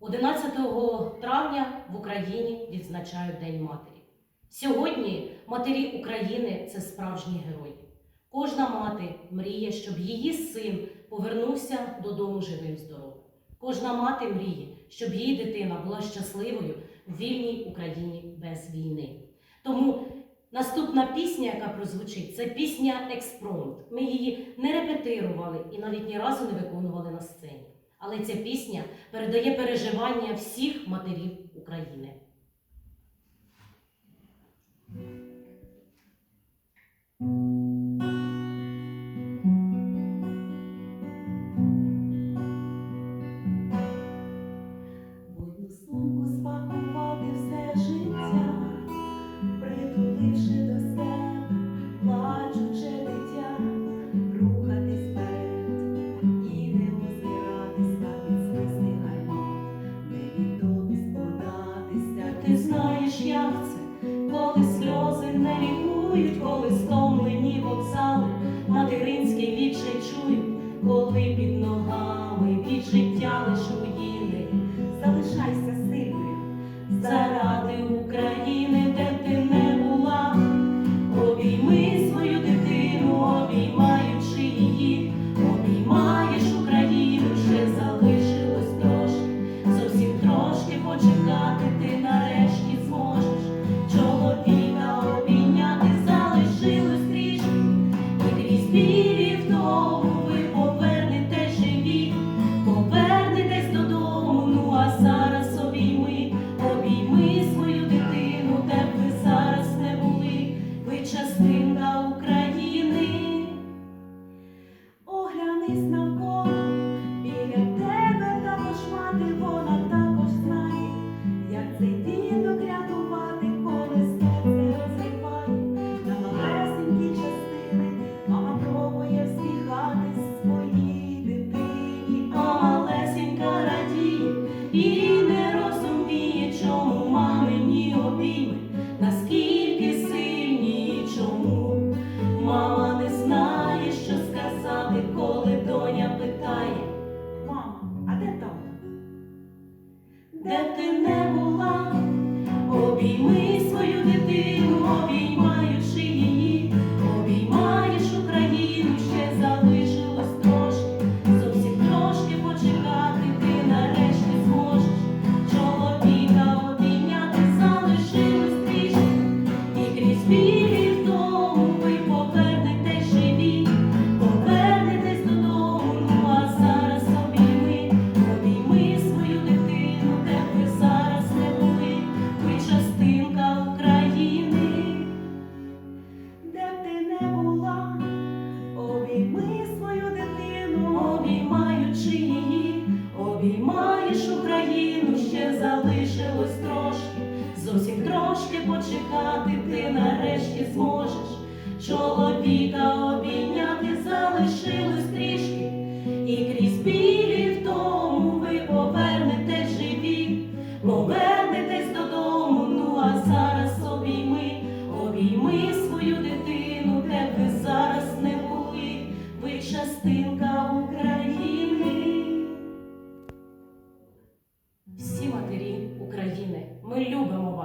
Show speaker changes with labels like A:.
A: 11 травня в Україні відзначають День матері. Сьогодні матері України це справжні герої. Кожна мати мріє, щоб її син повернувся додому живим здоровим. Кожна мати мріє, щоб її дитина була щасливою в вільній Україні без війни. Тому наступна пісня, яка прозвучить, це пісня Експромт. Ми її не репетирували і навіть ні разу не виконували на сцені. Але ця пісня передає переживання всіх матерів України.
B: Одну сумку спакувати все життя, притуливши не лікують, коли стомлені вокзали, материнський відчай чують, коли під ногами від життя лиш руїни. Залишайся сильною заради України, Оглянись навколо, біля тебе також мати, вона також знає, як цей діток рятувати, коли серце розриває. На малесенькі частини, мама пробує всміхатись своїй дитині, а малесенька радіє і не розуміє, чому мамині обійми, ти не була, обійми свою дитину, обіймаючи її, Україну, ще залишилось трошки, зовсім трошки почекати, ти нарешті зможеш. Чоловіка обійняти любимо